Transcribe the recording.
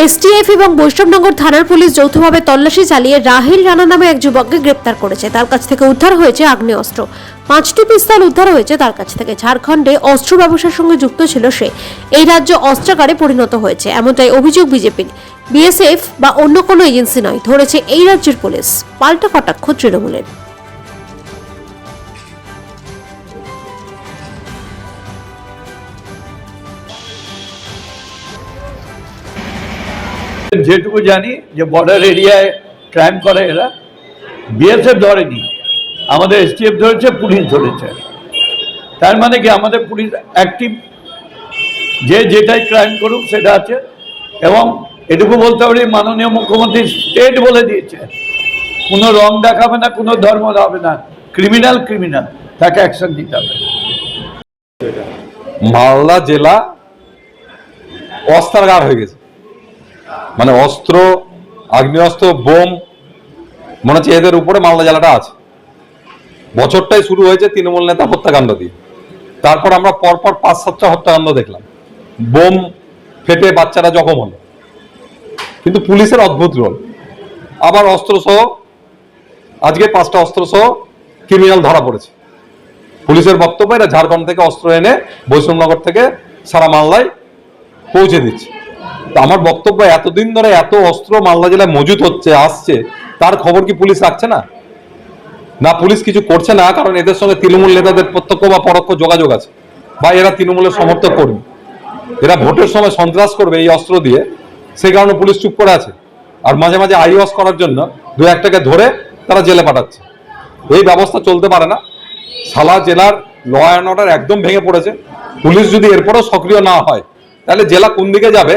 STF এবং বৈষ্ণবনগর থানার police যৌথভাবে তল্লাশি চালিয়ে রাহিল রানা নামে এক যুবককে গ্রেপ্তার করেছে। তার কাছ থেকে উদ্ধার হয়েছে আগ্নেয়াস্ত্র। পাঁচটি পিস্তল উদ্ধার হয়েছে তার কাছ থেকে। ঝাড়খণ্ডে অস্ত্র ব্যবসার সঙ্গে যুক্ত ছিল সে। এই রাজ্য অস্ত্রাগারে পরিণত হয়েছে। এমনটাই অভিযোগ বিজেপির। বিএসএফ বা অন্য কোনো এজেন্সি নয়, ধরেছে এই রাজ্যের পুলিশ। পাল্টা কটাক্ষ তৃণমূলের। যেটুকু জানি যে বর্ডার এরিয়ায় ক্রাইম করে এরা। বিএসএফ ধরেনি। আমাদের এসটিএফ ধরেছে, পুলিশ ধরেছে। তার মানে কি? আমাদের পুলিশ অ্যাক্টিভ যে যেটাই ক্রাইম করুক, সেটা আছে। এবং এটুকু বলতে পারি, মাননীয় মুখ্যমন্ত্রী স্টেট বলে দিয়েছে। কোনো রং দেখাবে না, কোনো ধর্ম হবে না। ক্রিমিনাল ক্রিমিনাল তাকে অ্যাকশন দিতে হবে। মালদা জেলা অস্ত্রাগার হয়ে গেছে। মানে অস্ত্র, আগ্নেয়াস্ত্র, বোম, মনে হচ্ছে এদের উপরে মালদা জেলাটা আছে। বছরটাই শুরু হয়েছে তৃণমূল নেতা হত্যাকাণ্ড দিয়ে। তারপর আমরা পরপর পাঁচ, সাতটা হত্যাকাণ্ড দেখলাম। বোম ফেটে বাচ্চারা জখম হলো। কিন্তু পুলিশের অদ্ভুত রোল। আবার অস্ত্র সহ আজকে পাঁচটা অস্ত্র সহ ক্রিমিনাল ধরা পড়েছে। পুলিশের বক্তব্য, এরা ঝাড়খণ্ড থেকে অস্ত্র এনে বৈষ্ণবনগর থেকে সারা মালদায় পৌঁছে দিচ্ছে। আমার বক্তব্য এতদিন ধরে এত অস্ত্র মালদা জেলায় মজুত হচ্ছে, আসছে, তার খবর কি পুলিশ রাখছে না? না, পুলিশ কিছু করছে না, কারণ এদের সঙ্গে তৃণমূল নেতাদের প্রত্যক্ষ বা পরোক্ষ যোগাযোগ আছে, বা এরা তৃণমূলের সমর্থক কর্মী। এরা ভোটের সময় সন্ত্রাস করবে এই অস্ত্র দিয়ে সেই কারণে পুলিশ চুপ করে আছে। আর মাঝে মাঝে আইওয়াস করার জন্য দু একটাকে ধরে তারা জেলে পাঠাচ্ছে। এই ব্যবস্থা চলতে পারে না। সালা জেলার ল অ্যান্ড অর্ডার একদম ভেঙে পড়েছে। পুলিশ যদি এরপরও সক্রিয় না হয়, তাহলে জেলা কোন দিকে যাবে?